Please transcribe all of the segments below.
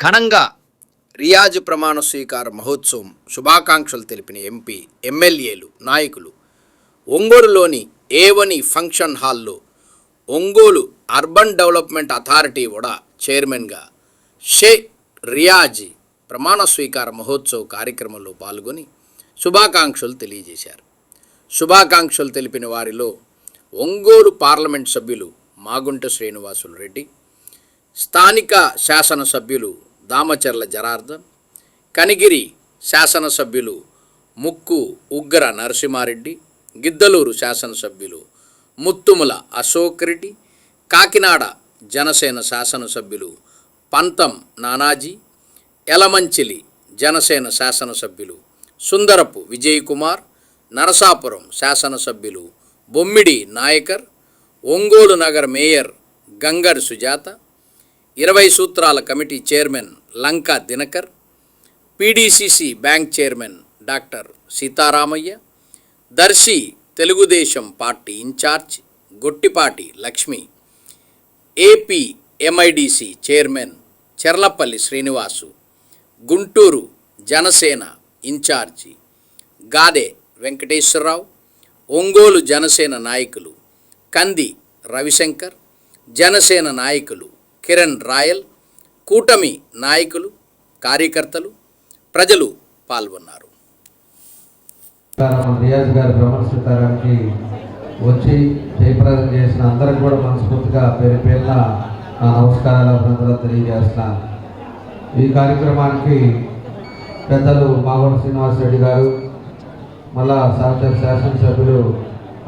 ఘనంగా రియాజ్ ప్రమాణ స్వీకార మహోత్సవం శుభాకాంక్షలు తెలిపిన ఎంపీ ఎమ్మెల్యేలు నాయకులు. ఒంగోలులోని ఏవని ఫంక్షన్ హాల్లో ఒంగోలు అర్బన్ డెవలప్మెంట్ అథారిటీ కూడా చైర్మన్గా షే రియాజ్ ప్రమాణ స్వీకార మహోత్సవ కార్యక్రమంలో పాల్గొని శుభాకాంక్షలు తెలియజేశారు. శుభాకాంక్షలు తెలిపిన వారిలో ఒంగోలు పార్లమెంట్ సభ్యులు మాగుంట శ్రీనివాసులు రెడ్డి స్థానిక శాసనసభ్యులు దామచర్ల జనార్దన్ కనిగిరి శాసనసభ్యులు ముక్కు ఉగ్ర నరసింహారెడ్డి గిద్దలూరు శాసనసభ్యులు ముత్తుముల అశోక్ రెడ్డి కాకినాడ జనసేన శాసనసభ్యులు పంతం నానాజీ ఎలమంచిలి జనసేన శాసనసభ్యులు సుందరపు విజయ్ కుమార్ నరసాపురం శాసనసభ్యులు బొమ్మిడి నాయకర్ ఒంగోలు నగర్ మేయర్ గంగర్ సుజాత ఇరవై సూత్రాల committee chairman Lanka Dinakar PDCC bank chairman doctor Sitaramayya Darsi Telugu Desam party incharge Gottipati Lakshmi AP MIDC chairman Cherlapalli Srinivasu Guntur Janasena incharge Gade Venkateswara Rao Ongole Janasena నాయకులు కంది రవిశంకర్ జనసేన నాయకులు కిరణ్ రాయల్ కూటమి నాయకులు కార్యకర్తలు ప్రజలు పాల్గొన్నారు. రియాజ్ గారు భ్రమణ స్వీకారానికి వచ్చి జయప్రదం చేసిన అందరికి కూడా మనస్ఫూర్తిగా పేరు పేరున నా నమస్కారాలు అభినందనలు తెలియజేస్తున్నాను. ఈ కార్యక్రమానికి పెద్దలు మాగోడ శ్రీనివాసరెడ్డి గారు మళ్ళా సహచర శాసనసభ్యులు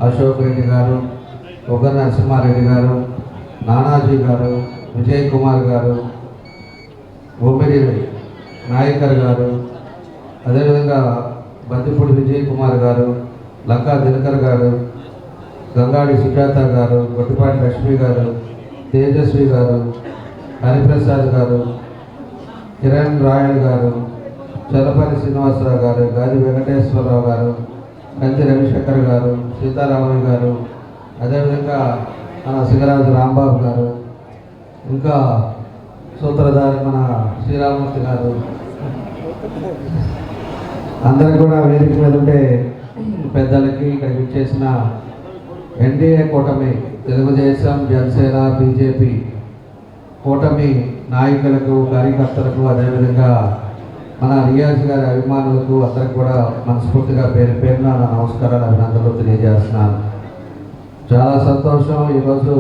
అశోక్ రెడ్డి గారు ఒగ్గ నరసింహారెడ్డి గారు నానాజీ గారు విజయ్ కుమార్ గారు బొమ్మిడి నాయకర్ గారు అదేవిధంగా బంతిపూడి విజయ్ కుమార్ గారు లంకా దినకర్ గారు గంగాడి సుజాత గారు గొట్టిపాటి లక్ష్మి గారు తేజస్వి గారు హరిప్రసాద్ గారు కిరణ్ రాయల్ గారు చలపల్లి శ్రీనివాసరావు గారు గాది వెంకటేశ్వరరావు గారు కంచి రవిశంకర్ గారు సీతారామయ్య గారు అదేవిధంగా మన సింగరాజు రాంబాబు గారు ఇంకా సూత్రధారి మన శ్రీరామూర్తి గారు. అందరికి కూడా వేదిక మీద ఉండే పెద్దలకి ఇక్కడికి ఇచ్చేసిన ఎన్డీఏ కూటమి తెలుగుదేశం జనసేన బీజేపీ కూటమి నాయకులకు కార్యకర్తలకు అదేవిధంగా మన రియాజ్ గారి అభిమానులకు అందరికి కూడా మనస్ఫూర్తిగా పేరు పేరున నా నమస్కారాలు అభినందనలు తెలియజేస్తున్నాను. చాలా సంతోషం ఈరోజు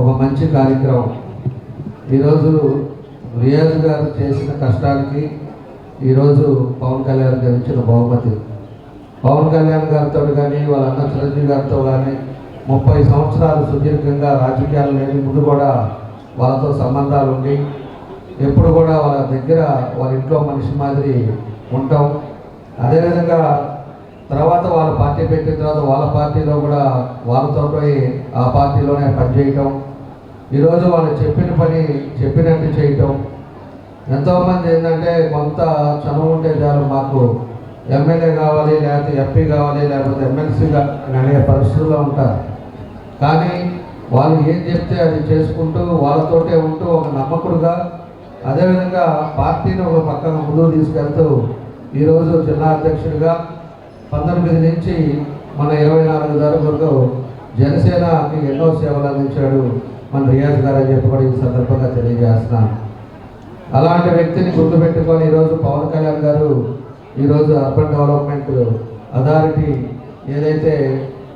ఒక మంచి కార్యక్రమం. ఈరోజు రియాజ్ గారు చేసిన కష్టానికి ఈరోజు పవన్ కళ్యాణ్ గారు ఇచ్చిన బహుమతి. పవన్ కళ్యాణ్ గారితో కానీ వాళ్ళ అన్న చిరంజీవి గారితో కానీ ముప్పై సంవత్సరాలు సుదీర్ఘంగా రాజకీయాలు లేని ముందు కూడా వాళ్ళతో సంబంధాలు ఉండి ఎప్పుడు కూడా వాళ్ళ దగ్గర వాళ్ళ ఇంట్లో మనిషి మాదిరి ఉంటాం. అదేవిధంగా తర్వాత వాళ్ళ పార్టీ పెట్టిన తర్వాత వాళ్ళ పార్టీలో కూడా వాళ్ళతో పోయి ఆ పార్టీలోనే పనిచేయటం. ఈరోజు వాళ్ళు చెప్పిన పని చెప్పినట్టు చేయటం. ఎంతోమంది ఏంటంటే కొంత చనువు ఉంటే చాలు మాకు ఎమ్మెల్యే కావాలి లేకపోతే ఎంపీ కావాలి లేకపోతే ఎమ్మెల్సీగా అనే పరిస్థితుల్లో ఉంటారు. కానీ వాళ్ళు ఏం చెప్తే అది చేసుకుంటూ వాళ్ళతోటే ఉంటూ ఒక నమ్మకుడుగా అదేవిధంగా పార్టీని ఒక పక్కన ముందుకు తీసుకెళ్తూ ఈరోజు జిల్లా అధ్యక్షుడిగా పంతొమ్మిది నుంచి మన ఇరవై నాలుగు వరకు జనసేనకి ఎన్నో సేవలు అందించాడు మన రియాజ్ గారు అని చెప్పి కూడా ఈ సందర్భంగా తెలియజేస్తున్నాను. అలాంటి వ్యక్తిని గుర్తుపెట్టుకొని ఈరోజు పవన్ కళ్యాణ్ గారు ఈరోజు అర్బన్ డెవలప్మెంట్ అథారిటీ ఏదైతే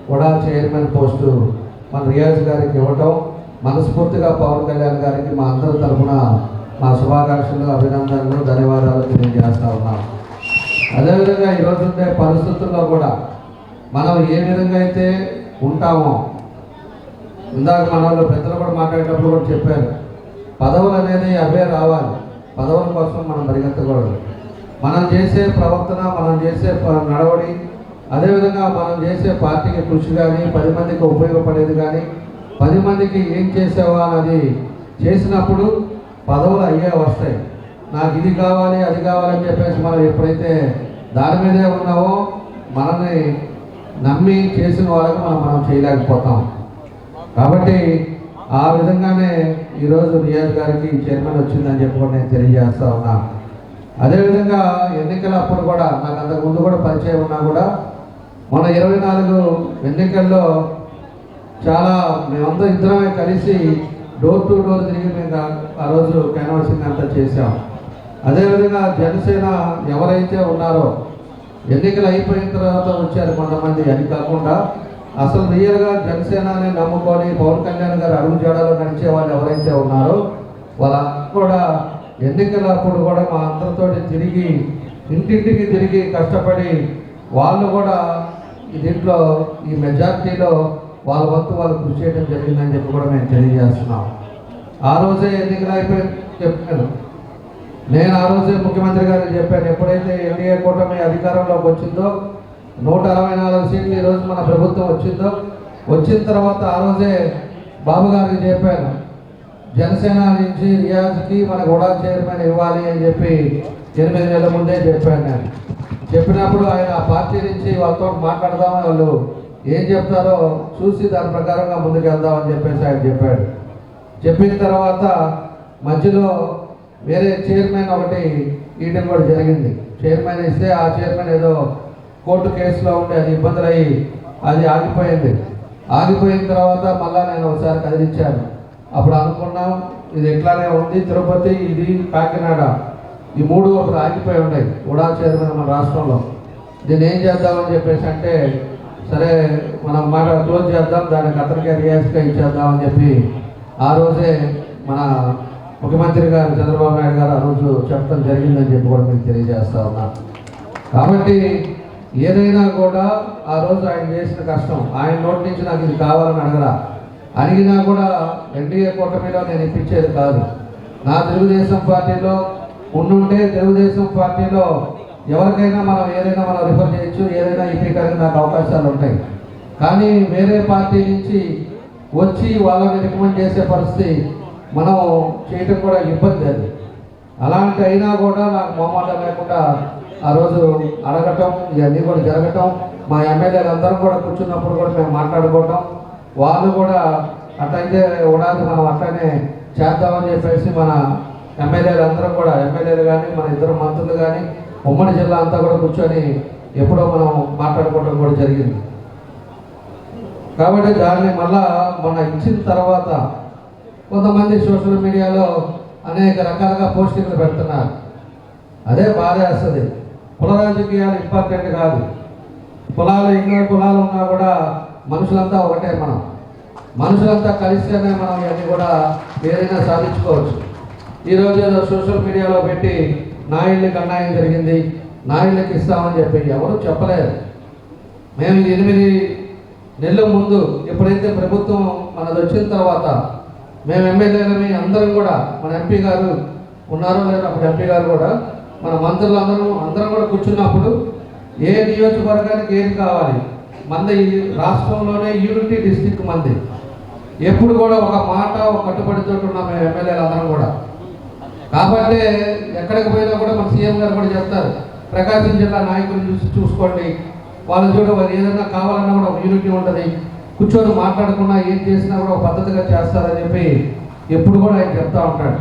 కూడా చైర్మన్ పోస్టు మన రియాజ్ గారికి ఇవ్వటం మనస్ఫూర్తిగా పవన్ కళ్యాణ్ గారికి మా అందరి తరఫున మా శుభాకాంక్షలు అభినందనలు ధన్యవాదాలు తెలియజేస్తా ఉన్నాం. అదేవిధంగా ఈరోజు ఉండే పరిస్థితుల్లో కూడా మనం ఏ విధంగా అయితే ఉంటామో ఇందాక మన వాళ్ళు పెద్దలు కూడా మాట్లాడేటప్పుడు కూడా చెప్పారు పదవులు అనేది అవే రావాలి. పదవుల కోసం మనం పరిగెత్తకూడదు. మనం చేసే ప్రవర్తన మనం చేసే నడవడి అదేవిధంగా మనం చేసే పార్టీకి కృషి కానీ పది మందికి ఉపయోగపడేది కానీ పది మందికి ఏం చేసేవా అన్నది చేసినప్పుడు పదవులు అయ్యే వస్తాయి నాకు ఇది కావాలి అది కావాలని చెప్పేసి మనం ఎప్పుడైతే దాని మీదే ఉన్నావో మనల్ని నమ్మి చేసిన వాళ్ళకి మనం మనం చేయలేకపోతాం. కాబట్టి ఆ విధంగానే ఈరోజు రియాజ్ గారికి చైర్మన్ వచ్చిందని చెప్పి కూడా నేను తెలియజేస్తా ఉన్నా. అదేవిధంగా ఎన్నికల అప్పుడు కూడా నాకు అంతకుముందు కూడా పరిచయం ఉన్నా కూడా మన ఇరవై నాలుగు ఎన్నికల్లో చాలా మేమందరం ఇద్దరమే కలిసి డోర్ టు డోర్ తిరిగి మేము ఆ- రోజు కన్వర్సింగ్ అంతా చేసాం అదేవిధంగా జనసేన ఎవరైతే ఉన్నారో ఎన్నికలు అయిపోయిన తర్వాత వచ్చారు కొంతమంది. అది కాకుండా అసలు రియల్గా జనసేనని నమ్ముకొని పవన్ కళ్యాణ్ గారు అడుగు జాడలో నడిచే వాళ్ళు ఎవరైతే ఉన్నారో వాళ్ళందరూ కూడా ఎన్నికలప్పుడు కూడా మా అందరితోటి తిరిగి ఇంటింటికి తిరిగి కష్టపడి వాళ్ళు కూడా దీంట్లో ఈ మెజార్టీలో వాళ్ళ వంతు వాళ్ళు కృషి చేయడం జరిగిందని చెప్పి కూడా మేము తెలియజేస్తున్నాం. ఆ రోజే ఎన్నికలు అయిపోయి చెప్పాను. నేను ఆ రోజే ముఖ్యమంత్రి గారికి చెప్పాను ఎప్పుడైతే ఎన్డీఏ కూటమి అధికారంలోకి వచ్చిందో నూట అరవై నాలుగు సీట్లు ఈరోజు మన ప్రభుత్వం వచ్చిందో వచ్చిన తర్వాత ఆ రోజే బాబు గారికి చెప్పాను జనసేన నుంచి రియాజ్కి మనకు కూడా చైర్మన్ ఇవ్వాలి అని చెప్పి ఎనిమిది నెలల ముందే చెప్పాను నేను. చెప్పినప్పుడు ఆయన ఆ పార్టీ నుంచి వాళ్ళతో మాట్లాడదామని వాళ్ళు ఏం చెప్తారో చూసి దాని ప్రకారంగా ముందుకు వెళ్దామని చెప్పేసి ఆయన చెప్పాడు. చెప్పిన తర్వాత మధ్యలో వేరే చైర్మన్ ఒకటి ఇవ్వడం కూడా జరిగింది. చైర్మన్ ఇస్తే ఆ చైర్మన్ ఏదో కోర్టు కేసులో ఉండి అది ఇబ్బందులు అయ్యి అది ఆగిపోయింది. ఆగిపోయిన తర్వాత మళ్ళా నేను ఒకసారి కదిలించాను అప్పుడు అనుకున్నాం ఇది ఎట్లానే ఉంది తిరుపతి ఇది కాకినాడ ఈ మూడు అప్పుడు ఆగిపోయి ఉన్నాయి. ఉడా చైర్మన్ మన రాష్ట్రంలో. దీన్ని ఏం చేద్దామని చెప్పేసి అంటే సరే మనం మాట క్లోజ్ చేద్దాం దానికి అతనికే రియాజ్గా ఇచ్చేద్దామని చెప్పి ఆ రోజే మన ముఖ్యమంత్రి గారు చంద్రబాబు నాయుడు గారు ఆ రోజు చెప్పడం జరిగిందని చెప్పి కూడా మీకు తెలియజేస్తా ఉన్నా. కాబట్టి ఏదైనా కూడా ఆ రోజు ఆయన చేసిన కష్టం ఆయన నోటి నుంచి నాకు ఇది కావాలని అడగరా? అడిగినా కూడా ఎన్డీఏ కూటమిలో నేను ఇప్పించేది కాదు. నా తెలుగుదేశం పార్టీలో ఉండుంటే తెలుగుదేశం పార్టీలో ఎవరికైనా మనం ఏదైనా మనం రిఫర్ చేయొచ్చు ఏదైనా ఇప్పించడానికి నాకు అవకాశాలు ఉంటాయి. కానీ వేరే పార్టీ నుంచి వచ్చి వాళ్ళని రికమెండ్ చేసే పరిస్థితి మనం చేయటం కూడా ఇబ్బంది అది. అలాంటి అయినా కూడా నాకు మొహమాట లేకుండా ఆ రోజు అడగటం ఇవన్నీ కూడా జరగటం మా ఎమ్మెల్యేలు అందరం కూడా కూర్చున్నప్పుడు కూడా మేము మాట్లాడుకోవటం వాళ్ళు కూడా అట్లయితే ఉండాలి మనం అట్లనే చేద్దామని చెప్పేసి మన ఎమ్మెల్యేలు అందరం కూడా ఎమ్మెల్యేలు కానీ మన ఇద్దరు మంత్రులు కానీ ఉమ్మడి జిల్లా అంతా కూడా కూర్చొని ఎప్పుడో మనం మాట్లాడుకోవడం కూడా జరిగింది. కాబట్టి దాన్ని మళ్ళా మన ఇచ్చిన తర్వాత కొంతమంది సోషల్ మీడియాలో అనేక రకాలుగా పోస్టింగ్లు పెడుతున్నారు. అదే బాధేస్తుంది. కుల రాజకీయాలు ఇంపార్టెంట్ కాదు. కులాలు ఎన్నో కులాలు ఉన్నా కూడా మనుషులంతా ఒకటే మనం. మనుషులంతా కలిస్తేనే మనం ఇవన్నీ కూడా ఏదైనా సాధించుకోవచ్చు. ఈరోజు ఏదో సోషల్ మీడియాలో పెట్టి నా ఇళ్ళకి అన్యాయం జరిగింది నా ఇళ్ళకి ఇస్తామని చెప్పి ఎవరు చెప్పలేదు. మేము ఎనిమిది నెలల ముందు ఎప్పుడైతే ప్రభుత్వం మనది వచ్చిన తర్వాత మేము ఎమ్మెల్యేలని అందరం కూడా మన ఎంపీ గారు ఉన్నారో లేదా అప్పుడు ఎంపీ గారు కూడా మన మంత్రులు అందరం అందరం కూడా కూర్చున్నప్పుడు ఏ నియోజకవర్గానికి ఏది కావాలి? మంది ఈ రాష్ట్రంలోనే యూనిటీ డిస్టిక్ మంది. ఎప్పుడు కూడా ఒక మాట ఒక కట్టుబడితో ఉన్నాం మేము ఎమ్మెల్యేలు అందరం కూడా. కాబట్టి ఎక్కడికి పోయినా కూడా మన సీఎం గారు కూడా చెప్తారు ప్రకాశం జిల్లా నాయకులు చూసి చూసుకోండి. వాళ్ళు చూడ ఏదైనా కావాలన్నా కూడా ఒక యూనిటీ ఉంటుంది. కూర్చొని మాట్లాడకుండా ఏం చేసినా కూడా ఒక పద్ధతిగా చేస్తారని చెప్పి ఎప్పుడు కూడా ఆయన చెప్తా ఉంటాడు.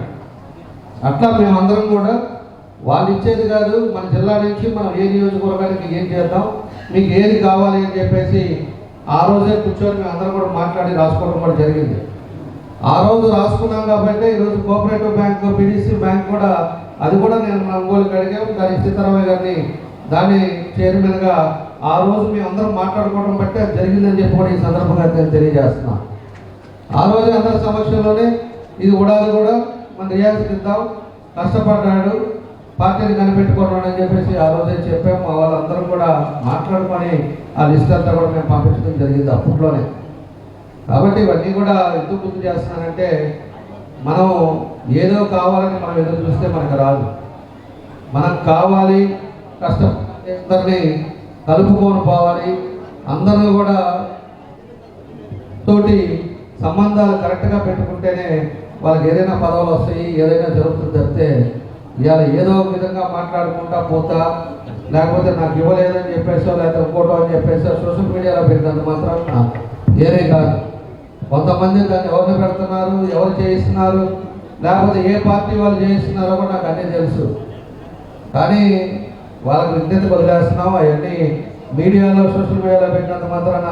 అట్లా మేమందరం కూడా వాళ్ళు ఇచ్చేది కాదు మన జిల్లా నుంచి మనం ఏ నియోజకవర్గానికి ఏం చేద్దాం మీకు ఏది కావాలి అని చెప్పేసి ఆ రోజే కూర్చొని మేము అందరం కూడా మాట్లాడి రాసుకోవడం కూడా జరిగింది. ఆ రోజు రాసుకున్నాం కాబట్టి ఈరోజు కోఆపరేటివ్ బ్యాంక్ పిడిసి బ్యాంక్ కూడా అది కూడా నేను మన ఒంగోలుకి అడిగాము దాని సీతారామయ్య గారిని దాన్ని చైర్మన్గా ఆ రోజు మేము అందరం మాట్లాడుకోవడం బట్టే జరిగిందని చెప్పి కూడా ఈ సందర్భంగా నేను తెలియజేస్తున్నాను ఆ రోజు అందరి సమక్షంలోనే ఇది ఉడాది కూడా. మన రియాల్స్కి ఇద్దాం. కష్టపడ్డాడు. పార్టీని కనిపెట్టుకున్నాడు అని చెప్పేసి ఆ రోజే చెప్పాము మా వాళ్ళందరం కూడా మాట్లాడుకొని ఆ లిస్ట్ అంతా కూడా మేము పంపించడం జరిగింది అప్పట్లోనే. కాబట్టి ఇవన్నీ కూడా ఎందుకు గుర్తు చేస్తున్నానంటే మనం ఏదో కావాలని మనం ఎదురు చూస్తే మనకు రాదు. మనకు కావాలి కష్టం అందరినీ కలుపుకొని పోవాలి. అందరూ కూడా తోటి సంబంధాలు కరెక్ట్గా పెట్టుకుంటేనే వాళ్ళకి ఏదైనా పదవులు వస్తాయి ఏదైనా జరుగుతుంది తప్పితే ఇవాళ ఏదో ఒక విధంగా మాట్లాడుకుంటా పోతా లేకపోతే నాకు ఇవ్వలేదని చెప్పేసో లేకపోతే ఇంకోటో అని చెప్పేసో సోషల్ మీడియాలో పెట్టినంత మాత్రం ఏదే కాదు. కొంతమంది దాన్ని ఎవరిని పెడుతున్నారు ఎవరు చేయిస్తున్నారు లేకపోతే ఏ పార్టీ వాళ్ళు చేయిస్తున్నారో కూడా నాకు అన్నీ తెలుసు. కానీ వాళ్ళకి విజ్ఞత బదిలేస్తున్నాం అవన్నీ మీడియాలో సోషల్ మీడియాలో పెట్టినంత మాత్రాన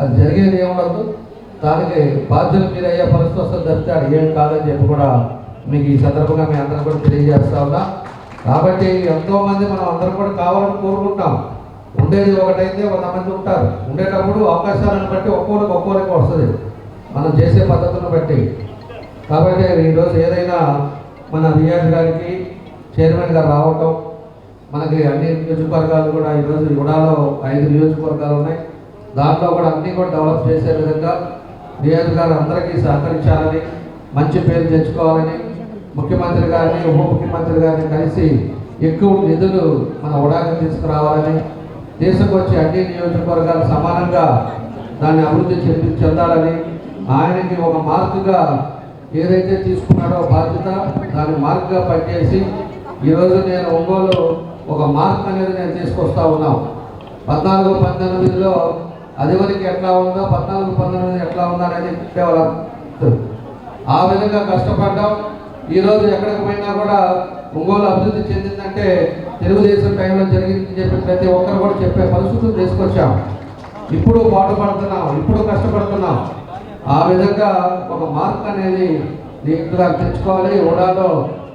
అది జరిగేది ఏముండదు దానికి బాధ్యులు మీరు అయ్యే పరిస్థితి వస్తుంది తప్పితే ఏం కాదని చెప్పి కూడా మీకు ఈ సందర్భంగా మీ అందరం కూడా తెలియజేస్తా ఉన్నా. కాబట్టి ఎంతోమంది మనం అందరం కూడా కావాలని కోరుకుంటాం. ఉండేది ఒకటైతే వంద మంది ఉంటారు. ఉండేటప్పుడు అవకాశాలను బట్టి ఒక్కొక్కరికి ఒక్కొక్కరికి వస్తుంది. మనం చేసే పద్ధతులను బట్టి. కాబట్టి ఈరోజు ఏదైనా మన రియాజ్ గారికి చైర్మన్ గారు రావటం మనకి అన్ని నియోజకవర్గాలు కూడా ఈరోజు ఉడాలో ఐదు నియోజకవర్గాలు ఉన్నాయి. దాంట్లో కూడా అన్నీ కూడా డెవలప్ చేసే విధంగా నియోజకవర్గాలు గారు అందరికీ సహకరించాలని మంచి పేరు తెచ్చుకోవాలని ముఖ్యమంత్రి గారిని ఉప ముఖ్యమంత్రి గారిని కలిసి ఎక్కువ నిధులు మన ఉడాకి తీసుకురావాలని తీసుకొచ్చి అన్ని నియోజకవర్గాలు సమానంగా దాన్ని అభివృద్ధి చెంది చెందాలని ఆయనకి ఒక మార్కుగా ఏదైతే తీసుకున్నాడో బాధ్యత దాన్ని మార్కుగా పనిచేసి ఈరోజు నేను ఒంగోలు ఒక మార్క్ అనేది నేను తీసుకొస్తా ఉన్నాం పద్నాలుగు పద్దెనిమిదిలో అది వరకు ఎట్లా ఉందో పద్నాలుగు పంతొమ్మిది ఎట్లా ఉందో అనేది కేవలం ఆ విధంగా కష్టపడ్డాం. ఈరోజు ఎక్కడికి పోయినా కూడా ఒంగోలు అభివృద్ధి చెందిందంటే తెలుగుదేశం టైంలో జరిగిందని చెప్పి ప్రతి ఒక్కరు కూడా చెప్పే పరిస్థితులు తీసుకొచ్చాం. ఇప్పుడు పాటుపడుతున్నాం ఇప్పుడు కష్టపడుతున్నాం. ఆ విధంగా ఒక మార్క్ అనేది నీట్గా తెచ్చుకోవాలి. ఓడాలో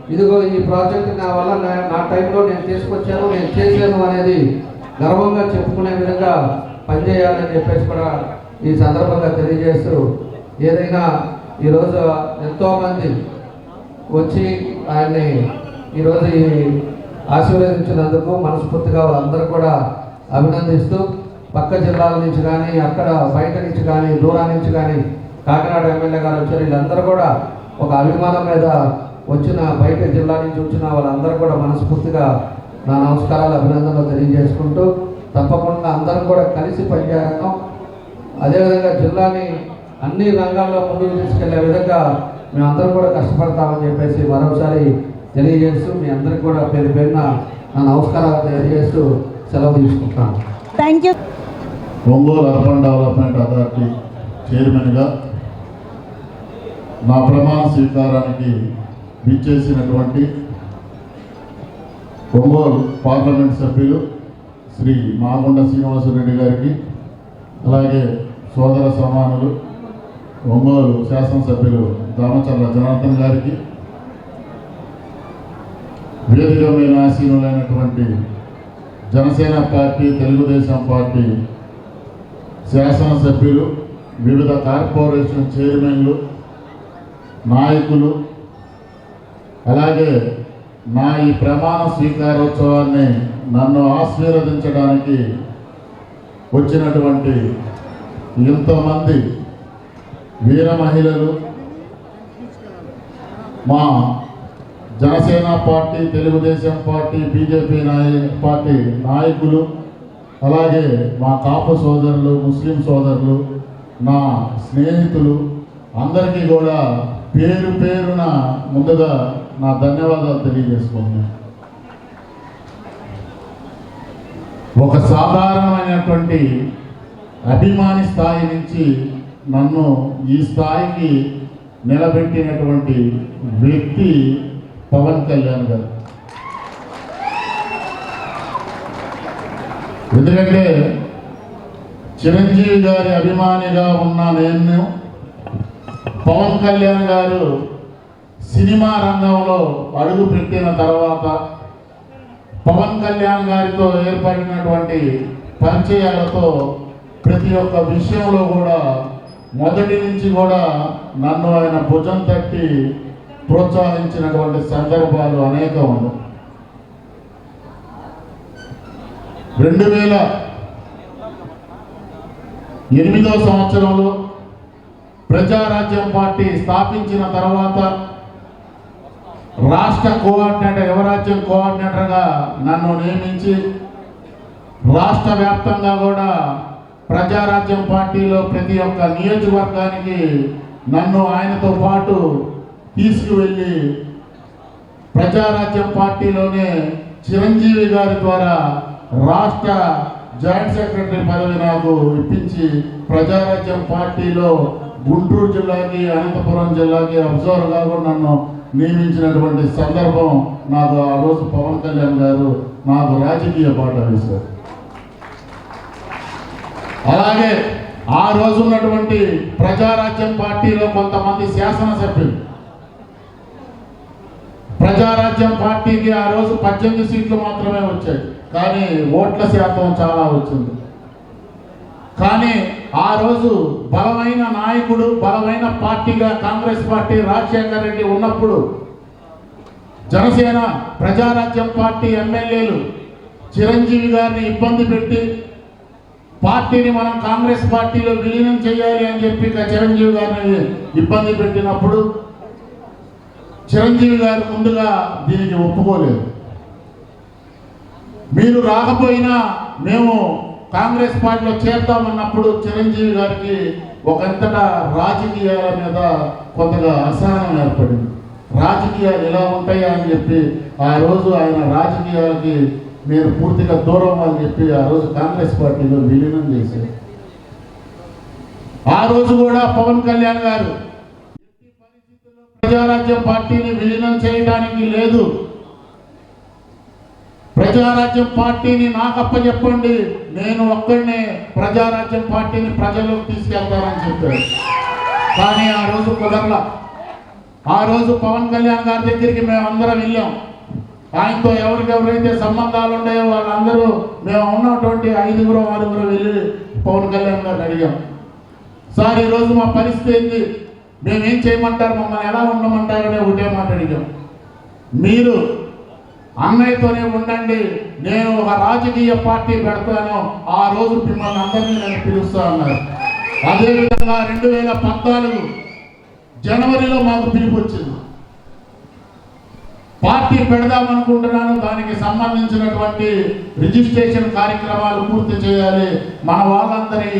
ఇదిగో ఈ ప్రాజెక్ట్ నా వల్ల నా- నా టైంలో నేను తీసుకొచ్చాను నేను చేశాను అనేది గర్వంగా చెప్పుకునే విధంగా పనిచేయాలని చెప్పేసి కూడా ఈ సందర్భంగా తెలియజేస్తూ ఏదైనా ఈరోజు ఎంతోమంది వచ్చి ఆయన్ని ఈరోజు ఈ ఆశీర్వదించినందుకు మనస్ఫూర్తిగా వాళ్ళందరూ కూడా అభినందిస్తూ పక్క జిల్లాల నుంచి కానీ అక్కడ బయట నుంచి కానీ దూరం నుంచి కానీ కాకినాడ ఎమ్మెల్యే గారు వచ్చారు. వీళ్ళందరూ కూడా ఒక అభిమానం మీద వచ్చిన బయట జిల్లా నుంచి వచ్చిన వాళ్ళందరూ కూడా మనస్ఫూర్తిగా నా నమస్కారాలు అభినందనలు తెలియజేసుకుంటూ తప్పకుండా అందరం కూడా కలిసి పనిచేయడం అదేవిధంగా జిల్లాని అన్ని రంగాల్లో ముందుకు తీసుకెళ్ళే విధంగా మేమందరం కూడా కష్టపడతామని చెప్పేసి మరోసారి తెలియజేస్తూ మీ అందరికి కూడా పేరు పేరున నా నమస్కారాలు తెలియజేస్తూ సెలవు తీసుకుంటాను thank you Ongole urban development authority చైర్మన్గా నా ప్రమాణ స్వీకారానికి విచ్చేసినటువంటి ఒంగోలు పార్లమెంట్ సభ్యులు శ్రీ మాగుండ శ్రీనివాసరెడ్డి గారికి అలాగే సోదర సమానులు ఒంగోలు శాసనసభ్యులు దామచర్ల జనార్దన్ గారికి వేదిక మీద ఆసీనులైనటువంటి జనసేన పార్టీ తెలుగుదేశం పార్టీ శాసనసభ్యులు వివిధ కార్పొరేషన్ చైర్మన్లు నాయకులు అలాగే నా ఈ ప్రమాణ స్వీకారోత్సవాన్ని నన్ను ఆశీర్వదించడానికి వచ్చినటువంటి ఎంతోమంది వీర మహిళలు మా Janasena party Telugu Desam party BJP నాయ పార్టీ నాయకులు అలాగే మా కాపు సోదరులు ముస్లిం సోదరులు నా స్నేహితులు అందరికీ కూడా పేరు పేరున ముందుగా నా ధన్యవాదాలు తెలియజేసుకుంటున్నాను ఒక సాధారణమైనటువంటి అభిమాని స్థాయి నుంచి నన్ను ఈ స్థాయికి నిలబెట్టినటువంటి వ్యక్తి పవన్ కళ్యాణ్ గారు. ఎందుకంటే చిరంజీవి గారి అభిమానిగా ఉన్న నేను పవన్ కళ్యాణ్ గారు సినిమా రంగంలో అడుగు పెట్టిన తర్వాత పవన్ కళ్యాణ్ గారితో ఏర్పడినటువంటి పరిచయాలతో ప్రతి ఒక్క విషయంలో కూడా మొదటి నుంచి కూడా నన్ను ఆయన భుజం తట్టి ప్రోత్సహించినటువంటి సందర్భాలు అనేకం ఉన్నాయి. రెండు వేల ఎనిమిదో సంవత్సరంలో ప్రజారాజ్యం పార్టీ స్థాపించిన తర్వాత రాష్ట్ర కోఆర్డినేటర్ యువరాజ్యం కోఆర్డినేటర్గా నన్ను నియమించి రాష్ట్ర వ్యాప్తంగా కూడా ప్రజారాజ్యం పార్టీలో ప్రతి ఒక్క నియోజకవర్గానికి నన్ను ఆయనతో పాటు తీసుకువెళ్ళి ప్రజారాజ్యం పార్టీలోనే చిరంజీవి గారి ద్వారా రాష్ట్ర జాయింట్ సెక్రటరీ పదవి నాకు ఇప్పించి ప్రజారాజ్యం పార్టీలో గుంటూరు జిల్లాకి అనంతపురం జిల్లాకి అబ్జర్వర్గా కూడా నన్ను నియమించినటువంటి సందర్భం నాకు ఆ రోజు పవన్ కళ్యాణ్ గారు నాకు రాజకీయ పాట వేశారు. అలాగే ఆ రోజు ఉన్నటువంటి ప్రజారాజ్యం పార్టీలో కొంతమంది శాసనసభ్యులు. ప్రజారాజ్యం పార్టీకి ఆ రోజు పద్దెనిమిది సీట్లు మాత్రమే వచ్చాయి. కానీ ఓట్ల శాతం చాలా వచ్చింది. కానీ ఆ రోజు బలమైన నాయకుడు బలమైన పార్టీగా కాంగ్రెస్ పార్టీ రాజశేఖర రెడ్డి ఉన్నప్పుడు జనసేన ప్రజారాజ్యం పార్టీ ఎమ్మెల్యేలు చిరంజీవి గారిని ఇబ్బంది పెట్టి పార్టీని మనం కాంగ్రెస్ పార్టీలో విలీనం చేయాలి అని చెప్పి చిరంజీవి గారిని ఇబ్బంది పెట్టినప్పుడు చిరంజీవి గారు ముందుగా దీనికి ఒప్పుకోలేదు. మీరు రాకపోయినా మేము కాంగ్రెస్ పార్టీలో చేద్దామన్నప్పుడు చిరంజీవి గారికి ఒకంతటా రాజకీయాల మీద కొంతగా అసహనం ఏర్పడింది. రాజకీయాలు ఎలా ఉంటాయా అని చెప్పి ఆ రోజు ఆయన రాజకీయాలకి మీరు పూర్తిగా దూరం అని చెప్పి ఆ రోజు కాంగ్రెస్ పార్టీలో విలీనం చేశారు. ఆ రోజు కూడా పవన్ కళ్యాణ్ గారు ప్రజారాజ్యం పార్టీని విలీనం చేయడానికి లేదు. ప్రజారాజ్యం పార్టీని నాకు అప్పచెప్పండి. నేను ఒక్కడినే ప్రజారాజ్యం పార్టీని ప్రజల్లోకి తీసుకెళ్తానని చెప్పాడు కానీ ఆ రోజు కుదరల. ఆ రోజు పవన్ కళ్యాణ్ గారి దగ్గరికి మేము అందరం వెళ్ళాం. ఆయనతో ఎవరికెవరైతే సంబంధాలు ఉన్నాయో వాళ్ళందరూ మేము ఉన్నటువంటి ఐదుగురు ఆరుగురు వెళ్ళి పవన్ కళ్యాణ్ గారిని అడిగాం. సార్ ఈరోజు మా పరిస్థితి ఏంది? మేమేం చేయమంటారు? మమ్మల్ని ఎలా ఉండమంటారనే ఒకటే మాట అడిగాం. మీరు అన్నయ్యతోనే ఉండండి. నేను ఒక రాజకీయ పార్టీ పెడతాను. ఆ రోజు మిమ్మల్ని అందరినీ నేను పిలుస్తా అన్నారు అదేవిధంగా రెండు వేల పద్నాలుగు జనవరిలో మాకు పిలుపు వచ్చింది పార్టీ పెడదామనుకుంటున్నాను దానికి సంబంధించినటువంటి రిజిస్ట్రేషన్ కార్యక్రమాలు పూర్తి చేయాలి. మన వాళ్ళందరి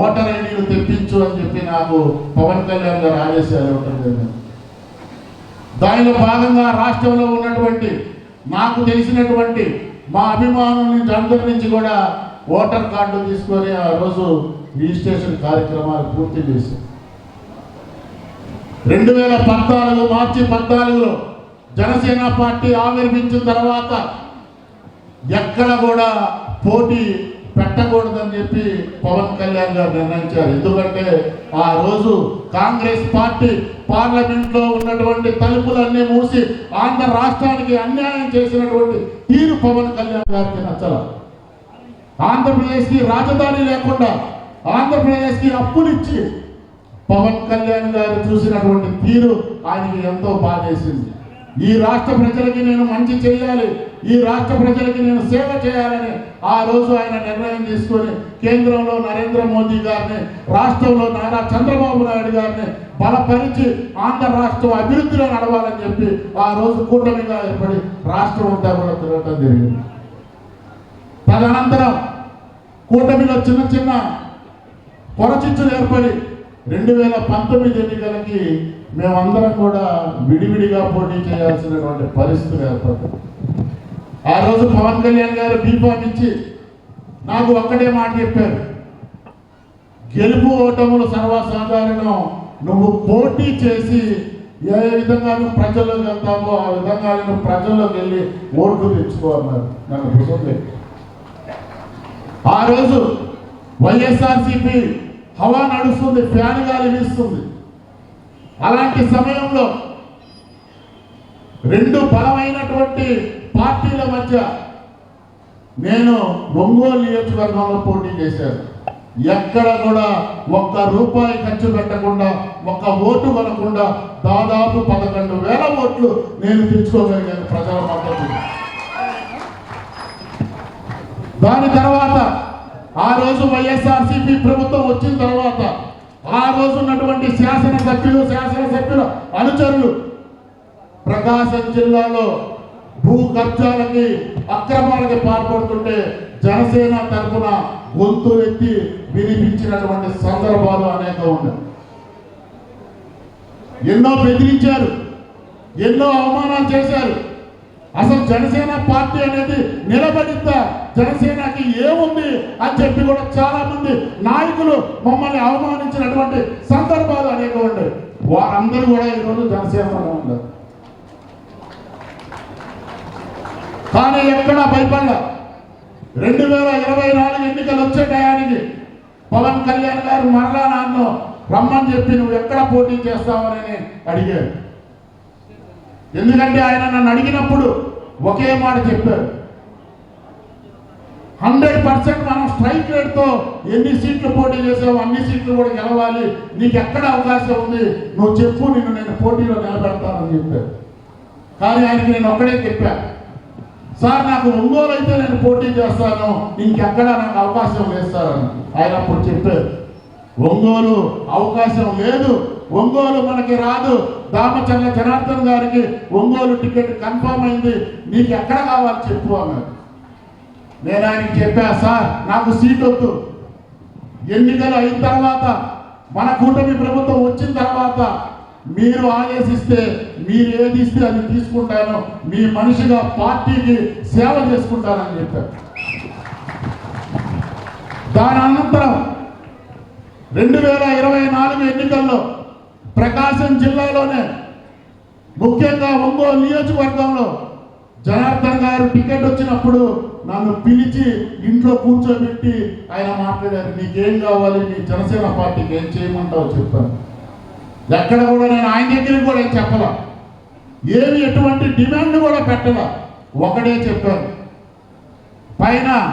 ఓటర్ ఐడీలు తెప్పించు అని చెప్పి నాకు పవన్ కళ్యాణ్ గారు ఆదేశాలు ఇవ్వటం జరిగింది. దానిలో భాగంగా రాష్ట్రంలో ఉన్నటువంటి నాకు తెలిసినటువంటి మా అభిమానుల నుంచి అందరి నుంచి కూడా ఓటర్ కార్డు తీసుకొని ఆ రోజు రిజిస్ట్రేషన్ కార్యక్రమాలు పూర్తి చేశాం. రెండు వేల పద్నాలుగు మార్చి పద్నాలుగులో జనసేన పార్టీ ఆవిర్భించిన తర్వాత ఎక్కడ కూడా పోటీ పెట్టకూడదని చెప్పి పవన్ కళ్యాణ్ గారు నిర్ణయించారు. ఎందుకంటే ఆ రోజు కాంగ్రెస్ పార్టీ పార్లమెంట్లో ఉన్నటువంటి తలుపులన్నీ మూసి ఆంధ్ర రాష్ట్రానికి అన్యాయం చేసినటువంటి తీరు పవన్ కళ్యాణ్ గారికి నచ్చల. ఆంధ్రప్రదేశ్కి రాజధాని లేకుండా ఆంధ్రప్రదేశ్కి అప్పులిచ్చి పవన్ కళ్యాణ్ గారు చూసినటువంటి తీరు ఆయనకి ఎంతో బాధేసింది. ఈ రాష్ట్ర ప్రజలకి నేను మంచి చేయాలి ఈ రాష్ట్ర ప్రజలకి నేను సేవ చేయాలని ఆ రోజు ఆయన నిర్ణయం తీసుకొని కేంద్రంలో నరేంద్ర మోదీ గారిని రాష్ట్రంలో నారా చంద్రబాబు నాయుడు గారిని బలపరిచి ఆంధ్ర రాష్ట్రం అభివృద్ధిలో నడవాలని చెప్పి ఆ రోజు కూటమిగా ఏర్పడి రాష్ట్రం అంతా కూడా తిరగటం జరిగింది. తదనంతరం కూటమిలో చిన్న చిన్న పొరచిచ్చులు ఏర్పడి రెండు వేల పంతొమ్మిది ఎన్నికలకి మేమందరం కూడా విడివిడిగా పోటీ చేయాల్సినటువంటి పరిస్థితులు ఏర్పడ్డాయి. ఆ రోజు పవన్ కళ్యాణ్ గారు బీఫామ్ ఇచ్చి నాకు ఒక్కటే మాట చెప్పారు. గెలుపు ఓటములు సర్వసాధారణం. నువ్వు పోటీ చేసి ఏ విధంగా నువ్వు ప్రజల్లోకి వెళ్తావో ఆ విధంగా నువ్వు ప్రజల్లోకి వెళ్ళి ఓట్లు తెచ్చుకో నాకు నన్ను భుజం ఆ రోజు వైఎస్ఆర్సీపీ హవా నడుస్తుంది ఫ్యాన్ గాలి వీస్తుంది. అలాంటి సమయంలో రెండు బలమైనటువంటి పార్టీల మధ్య నేను ఒంగోలు నియోజకవర్గంలో పోటీ చేశాను. ఎక్కడ కూడా ఒక్క రూపాయి ఖర్చు పెట్టకుండా ఒక్క ఓటు కొనకుండా దాదాపు పదకొండు వేల ఓట్లు నేను తెచ్చుకోగలిగాను ప్రజల మద్దతు. దాని తర్వాత ఆ రోజు వైఎస్ఆర్సీపీ ప్రభుత్వం వచ్చిన తర్వాత ఆ రోజు ఉన్నటువంటి శాసనసభ్యులు శాసనసభ్యుల అనుచరులు ప్రకాశం జిల్లాలో భూ కబ్జాలకి అక్రమాలకి పాల్పడుతుంటే జనసేన తరఫున గొంతు ఎత్తి వినిపించినటువంటి సందర్భాలు అనేక ఉన్నాయి. ఎన్నో బెదిరించారు ఎన్నో అవమానాలు చేశారు. అసలు జనసేన పార్టీ అనేది నిలబడిద్దా? జనసేనకి ఏముంది అని చెప్పి కూడా చాలా మంది నాయకులు మమ్మల్ని అవమానించినటువంటి సందర్భాలు అనేక ఉండే వారందరూ కూడా ఈరోజు జనసేన ఉన్నారు. కానీ ఎక్కడా భయపడ రెండు వేల ఇరవై నాలుగు ఎన్నికలు వచ్చే టయానికి పవన్ కళ్యాణ్ గారు మరలా నాన్న రమ్మని చెప్పి నువ్వు ఎక్కడ పోటీ చేస్తావని అడిగారు ఎందుకంటే ఆయన నన్ను అడిగినప్పుడు ఒకే మాట చెప్పారు. హండ్రెడ్ పర్సెంట్ మనం స్ట్రైక్ రేట్తో ఎన్ని సీట్లు పోటీ చేసావు అన్ని సీట్లు కూడా గెలవాలి నీకు ఎక్కడ అవకాశం ఉంది నువ్వు చెప్పు నిన్ను నేను పోటీలో నిలబెడతానని చెప్పారు. కానీ ఆయనకి నేను ఒక్కడే చెప్పాను సార్ నాకు ఒంగోలు అయితే నేను పోటీ చేస్తాను. ఇంకెక్కడ నాకు అవకాశం లేదు సార్ అని ఆయన అప్పుడు చెప్పారు. ఒంగోలు అవకాశం లేదు. ఒంగోలు మనకి రాదు. దామచర్ల జనార్దన్ గారికి ఒంగోలు టికెట్ కన్ఫర్మ్ అయింది. నీకు ఎక్కడ కావాలి చెప్పు అన్నారు నేను ఆయనకి చెప్పా సార్ నాకు సీట్ వద్దు. ఎన్నికలు అయిన తర్వాత మన కూటమి ప్రభుత్వం వచ్చిన తర్వాత మీరు ఆదేశిస్తే మీరు ఏది ఇస్తే అది తీసుకుంటాను. మీ మనిషిగా పార్టీకి సేవ చేసుకుంటానని చెప్పారు. దాని అనంతరం రెండు వేల ఇరవై నాలుగు ఎన్నికల్లో ప్రకాశం జిల్లాలోనే ముఖ్యంగా ఒంగోలు నియోజకవర్గంలో జనార్దన్ గారు టికెట్ వచ్చినప్పుడు నన్ను పిలిచి ఇంట్లో కూర్చోబెట్టి ఆయన మాట్లాడారు నీకేం కావాలి? నీ జనసేన పార్టీకి ఏం చేయమంటావు చెప్పాను ఎక్కడ కూడా నేను ఆయన దగ్గరికి కూడా ఏం చెప్పలా. ఏమి ఎటువంటి డిమాండ్ కూడా పెట్టలా. ఒకటే చెప్పాను. పైన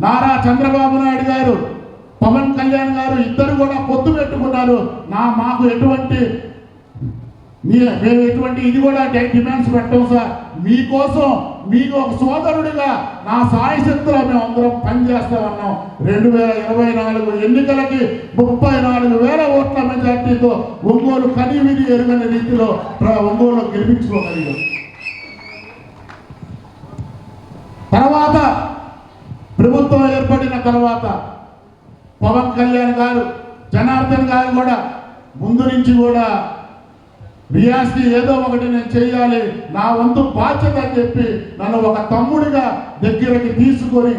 నారా చంద్రబాబు నాయుడు గారు పవన్ కళ్యాణ్ గారు ఇద్దరు కూడా పొత్తు పెట్టుకున్నారు. నా మాకు ఎటువంటి మీ- మేము ఎటువంటి ఇది కూడా డిమాండ్స్ పెట్టాం సార్. మీకోసం మీకు ఒక సోదరుడిగా నా సాయ శక్తిలో మేము అందరం పనిచేస్తామన్నాం. రెండు వేల ఇరవై నాలుగు ఎన్నికలకి ముప్పై నాలుగు వేల ఓట్ల మెజార్టీతో ఒంగోలు కనివిని ఎరుగని రీతిలో ఒంగోలు గెలిపించుకోగలిగాం. తర్వాత ప్రభుత్వం ఏర్పడిన తర్వాత పవన్ కళ్యాణ్ గారు జనార్దన్ గారు కూడా ముందు నుంచి కూడా బియాస్కి ఏదో ఒకటి నేను చేయాలి నా వంతు బాధ్యత అని చెప్పి నన్ను ఒక తమ్ముడిగా దగ్గరికి తీసుకొని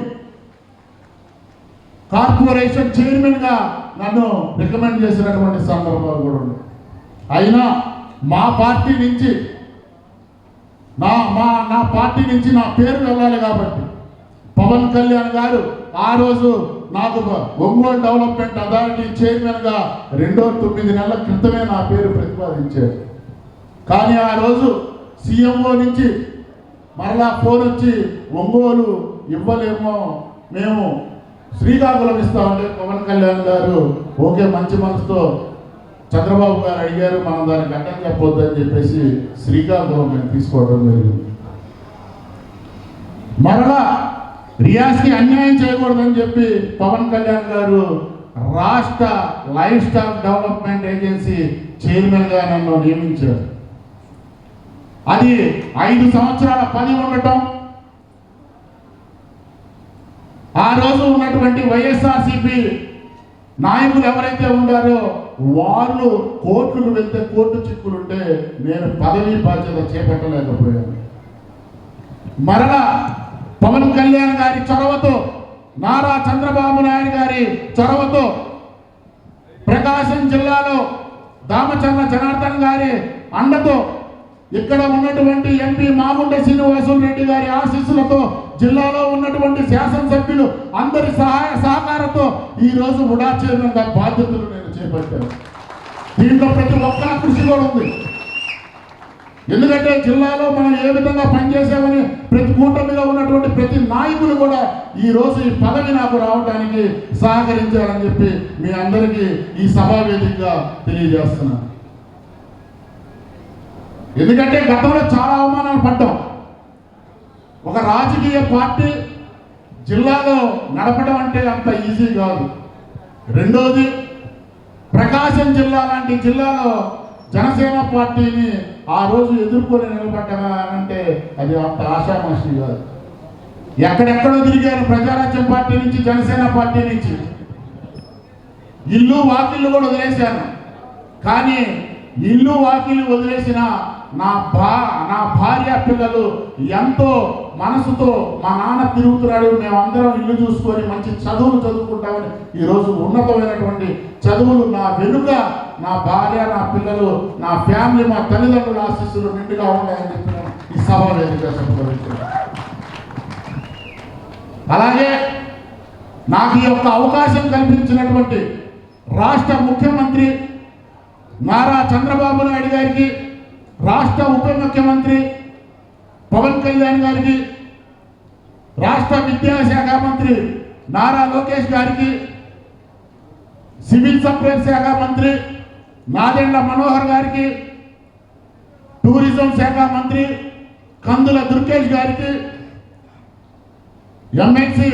కార్పొరేషన్ చైర్మన్గా నన్ను రికమెండ్ చేసినటువంటి సందర్భాలు కూడా ఉన్నాయి. అయినా మా పార్టీ నుంచి నా మా నా పార్టీ నుంచి నా పేరు వెళ్ళాలి కాబట్టి పవన్ కళ్యాణ్ గారు ఆ రోజు నాకు ఒంగోలు డెవలప్మెంట్ అథారిటీ చైర్మన్గా రెండో తొమ్మిది నెలల క్రితమే నా పేరు ప్రతిపాదించారు. కానీ ఆ రోజు సీఎంఓ నుంచి మరలా ఫోన్ వచ్చి ఒంగోలు ఇవ్వలేమో మేము శ్రీకాకుళం ఇస్తామంటే పవన్ కళ్యాణ్ గారు ఓకే మంచి మనసుతో చంద్రబాబు గారు అడిగారు మనం దానికి అడ్డం చెప్పొద్దు అని చెప్పేసి శ్రీకాకుళం మేము తీసుకోవడం జరిగింది. మరలా రియాస్కి అన్యాయం చేయకూడదని చెప్పి పవన్ కళ్యాణ్ గారు రాష్ట్ర లైఫ్ స్టాక్ డెవలప్మెంట్ ఏజెన్సీ చైర్మన్గా నన్ను నియమించారు. అది ఐదు సంవత్సరాల పని ఉండటం. ఆ రోజు ఉన్నటువంటి వైఎస్ఆర్సిపి నాయకులు ఎవరైతే ఉన్నారో వాళ్ళు కోర్టులు వెళ్తే కోర్టు చిక్కులుంటే నేను పదవీ బాధ్యత చేపట్టలేకపోయాను. మరలా పవన్ కళ్యాణ్ గారి చొరవతో నారా చంద్రబాబు నాయుడు గారి చొరవతో ప్రకాశం జిల్లాలో దామచర్ల జనార్దన్ గారి అండతో ఇక్కడ ఉన్నటువంటి ఎంపీ మాగుంట శ్రీనివాసులు రెడ్డి గారి ఆశీస్సులతో జిల్లాలో ఉన్నటువంటి శాసనసభ్యులు అందరి సహాయ సహకారంతో ఈ రోజు ఉడా చైర్మన్ గారి బాధ్యతలు నేను చేపట్టాను. దీంట్లో ప్రతి ఒక్కరి కృషి కూడా ఉంది. ఎందుకంటే జిల్లాలో మనం ఏ విధంగా పనిచేసామని ప్రతి కూటమిలో ఉన్నటువంటి ప్రతి నాయకులు కూడా ఈ రోజు ఈ పదవి నాకు రావడానికి సహకరించారని చెప్పి మీ అందరికీ ఈ సభా వేదికగా తెలియజేస్తున్నాను. ఎందుకంటే గతంలో చాలా అవమానాలు పడ్డాం. ఒక రాజకీయ పార్టీ జిల్లాలో నడపడం అంటే అంత ఈజీ కాదు. రెండోది ప్రకాశం జిల్లా లాంటి జిల్లాలో జనసేన పార్టీని ఆ రోజు ఎదుర్కొని నిలబడ్డా అంటే అది అంత ఆశామాషి కాదు. ఎక్కడెక్కడో తిరిగారు ప్రజారాజ్యం పార్టీ నుంచి జనసేన పార్టీ నుంచి. ఇల్లు వాకిళ్ళు కూడా వదిలేశాను కానీ ఇల్లు వాకిళ్ళు వదిలేసిన నా భా నా భార్య పిల్లలు ఎంతో మనసుతో మా నాన్న తిరుగుతున్నాడు. మేమందరం ఇల్లు చూసుకొని మంచి చదువులు చదువుకుంటామని ఈరోజు ఉన్నతమైనటువంటి చదువులు నా వెనుక నా భార్య నా పిల్లలు నా ఫ్యామిలీ మా తల్లిదండ్రుల ఆశీస్సులు నిండుగా ఉన్నాయని చెప్పి ఈ సభ వేదికగా అలాగే నాకు ఈ యొక్క అవకాశం కల్పించినటువంటి రాష్ట్ర ముఖ్యమంత్రి నారా చంద్రబాబు నాయుడు గారికి రాష్ట్ర ఉప ముఖ్యమంత్రి పవన్ కళ్యాణ్ గారికి రాష్ట్ర విద్యాశాఖ మంత్రి నారా లోకేష్ గారికి సివిల్ సప్లైర్ శాఖ మంత్రి నాదెండ్ల మనోహర్ గారికి టూరిజం శాఖ మంత్రి కందుల దుర్గేష్ గారికి ఎమ్మెల్సీ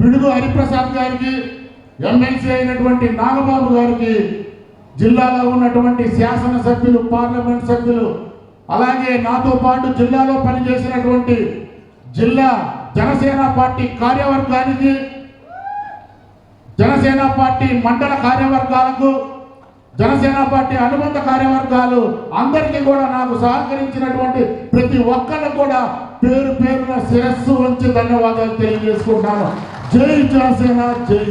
పిడుగు హరిప్రసాద్ గారికి ఎమ్మెల్సీ అయినటువంటి నాగబాబు గారికి జిల్లాలో ఉన్నటువంటి శాసనసభ్యులు పార్లమెంట్ సభ్యులు అలాగే నాతో పాటు జిల్లాలో పనిచేసినటువంటి జిల్లా జనసేన పార్టీ కార్యవర్గానికి జనసేన పార్టీ మండల కార్యవర్గాలకు జనసేన పార్టీ అనుబంధ కార్యవర్గాలు అందరికీ కూడా నాకు సహకరించినటువంటి ప్రతి ఒక్కరు కూడా పేరు పేరున శిరస్సు ఉంచి ధన్యవాదాలు తెలియజేసుకుంటాను. జై జనసేన జై